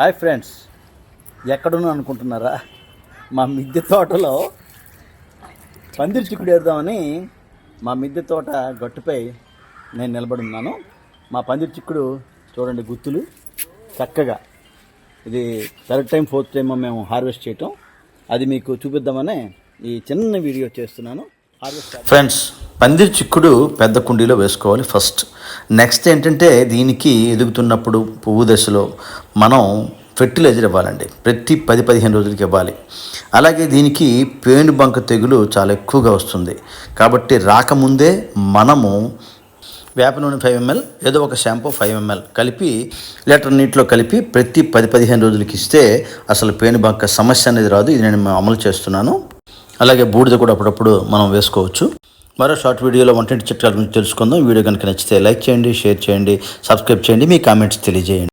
Hi friends. ఎక్కడున్నా అనుకుంటున్నారా? మా మిద్దె తోటలో పందిరి చిక్కుడు వేద్దామని మా మిద్దె తోట గట్టుపై నేను నిలబడి ఉన్నాను. మా పందిరి చిక్కుడు చూడండి గుత్తులు చక్కగా. ఇది థర్డ్ టైం ఫోర్త్ టైమ్ మేము హార్వెస్ట్ చేయటం. అది మీకు చూపిద్దామనే ఈ చిన్న వీడియో చేస్తున్నాను. హార్వెస్ట్ ఫ్రెండ్స్ పందిరి చిక్కుడు పెద్ద కుండీలో వేసుకోవాలి ఫస్ట్. నెక్స్ట్ ఏంటంటే దీనికి ఎదుగుతున్నప్పుడు పువ్వు దశలో మనం ఫెర్టిలైజర్ ఇవ్వాలండి. ప్రతి పది పదిహేను రోజులకి ఇవ్వాలి. అలాగే దీనికి పేను బంక తెగులు చాలా ఎక్కువగా వస్తుంది. కాబట్టి రాకముందే మనము వేప నూనె ఫైవ్ ఎంఎల్ ఏదో ఒక షాంపూ ఫైవ్ ఎంఎల్ కలిపి లీటర్ నీటిలో కలిపి ప్రతి పది పదిహేను రోజులకి ఇస్తే అసలు పేను బంక సమస్య అనేది రాదు. ఇది నేను అమలు చేస్తున్నాను. అలాగే బూడిద కూడా అప్పుడప్పుడు మనం వేసుకోవచ్చు. మరో షార్ట్ వీడియోలో వంటింటి చిట్కాల గురించి తెలుసుకుందాం. వీడియో కనుక నచ్చితే లైక్ చేయండి షేర్ చేయండి సబ్స్క్రైబ్ చేయండి. మీ కామెంట్స్ తెలియజేయండి.